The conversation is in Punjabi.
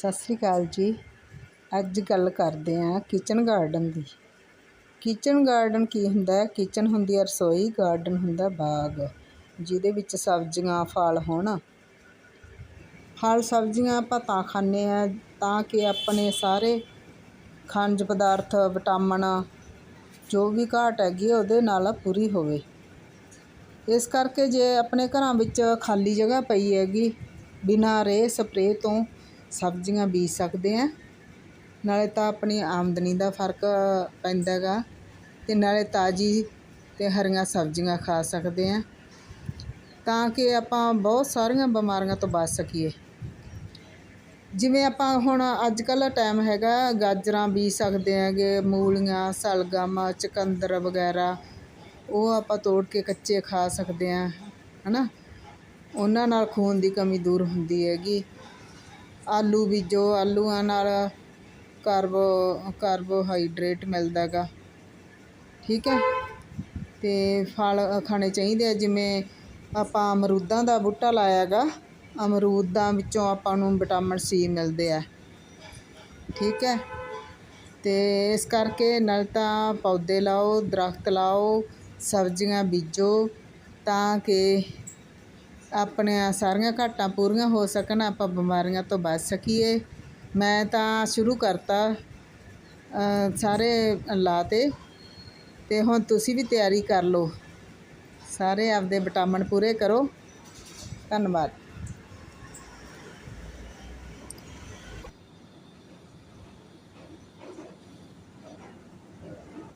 ਸਤਿ ਸ੍ਰੀ ਅਕਾਲ ਜੀ। ਅੱਜ ਗੱਲ ਕਰਦੇ ਹਾਂ ਕਿਚਨ ਗਾਰਡਨ ਦੀ। ਕਿਚਨ ਗਾਰਡਨ ਕੀ ਹੁੰਦਾ ਹੈ? ਕਿਚਨ ਹੁੰਦੀ ਹੈ ਰਸੋਈ ਗਾਰਡਨ ਹੁੰਦਾ ਬਾਗ, ਜਿਹਦੇ ਵਿੱਚ ਸਬਜ਼ੀਆਂ, ਫਲ ਹੋਣ। ਫਲ, ਸਬਜ਼ੀਆਂ ਆਪਾਂ ਤਾਂ ਖਾਂਦੇ ਆ ਤਾਂ ਕਿ ਆਪਣੇ ਸਾਰੇ ਖਣਜ ਪਦਾਰਥ, ਵਿਟਾਮਿਨ, ਜੋ ਵੀ ਘਾਟ ਹੈਗੀ ਉਹਦੇ ਨਾਲ ਪੂਰੀ ਹੋਵੇ। ਇਸ ਕਰਕੇ ਜੇ ਆਪਣੇ ਘਰਾਂ ਵਿੱਚ ਖਾਲੀ ਜਗ੍ਹਾ ਪਈ ਹੈਗੀ, ਬਿਨਾਂ ਰੇ, ਸਪਰੇਅ ਤੋਂ ਸਬਜ਼ੀਆਂ ਬੀਜ ਸਕਦੇ ਹਾਂ ਨਾਲੇ ਤਾਂ ਆਪਣੀ ਆਮਦਨੀ ਦਾ ਫ਼ਰਕ ਪੈਂਦਾ ਗਾ ਅਤੇ ਨਾਲੇ ਤਾਜ਼ੀ ਅਤੇ ਹਰੀਆਂ ਸਬਜ਼ੀਆਂ ਖਾ ਸਕਦੇ ਹਾਂ ਤਾਂ ਕਿ ਆਪਾਂ ਬਹੁਤ ਸਾਰੀਆਂ ਬਿਮਾਰੀਆਂ ਤੋਂ ਬਚ ਸਕੀਏ। ਜਿਵੇਂ ਆਪਾਂ ਹੁਣ ਅੱਜ ਕੱਲ੍ਹ ਟਾਈਮ ਹੈਗਾ, ਗਾਜਰਾਂ ਬੀਜ ਸਕਦੇ ਹੈਗੇ, ਮੂਲੀਆਂ, ਸਲਗਮ, ਚਕੰਦਰ ਵਗੈਰਾ, ਉਹ ਆਪਾਂ ਤੋੜ ਕੇ ਕੱਚੇ ਖਾ ਸਕਦੇ ਹਾਂ ਹੈ ਨਾ ਉਹਨਾਂ ਨਾਲ ਖੂਨ ਦੀ ਕਮੀ ਦੂਰ ਹੁੰਦੀ ਹੈਗੀ। ਆਲੂ ਬੀਜੋ ਆਲੂਆਂ ਨਾਲ ਕਾਰਬੋ ਕਾਰਬੋਹਾਈਡਰੇਟ ਮਿਲਦਾ ਗਾ। ਠੀਕ ਹੈ? ਅਤੇ ਫਲ ਖਾਣੇ ਚਾਹੀਦੇ ਆ, ਜਿਵੇਂ ਆਪਾਂ ਅਮਰੂਦਾਂ ਦਾ ਬੂਟਾ ਲਾਇਆ ਗਾ, ਅਮਰੂਦਾਂ ਵਿੱਚੋਂ ਆਪਾਂ ਨੂੰ ਵਿਟਾਮਿਨ ਸੀ ਮਿਲਦੇ ਆ। ਠੀਕ ਹੈ? ਅਤੇ ਇਸ ਕਰਕੇ ਨਾਲ ਤਾਂ ਪੌਦੇ ਲਾਓ, ਦਰਖਤ ਲਾਓ, ਸਬਜ਼ੀਆਂ ਬੀਜੋ ਤਾਂ ਕਿ ਆਪਣੀਆਂ ਸਾਰੀਆਂ ਘਾਟਾਂ ਪੂਰੀਆਂ ਹੋ ਸਕਣ, ਆਪਾਂ ਬਿਮਾਰੀਆਂ ਤੋਂ ਬਚ ਸਕੀਏ। ਮੈਂ ਤਾਂ ਸ਼ੁਰੂ ਕਰਤਾ ਸਾਰੇ ਲਾਤੇ ਅਤੇ ਹੁਣ ਤੁਸੀਂ ਵੀ ਤਿਆਰੀ ਕਰ ਲਓ। ਸਾਰੇ ਆਪਦੇ ਵਿਟਾਮਿਨ ਪੂਰੇ ਕਰੋ। ਧੰਨਵਾਦ।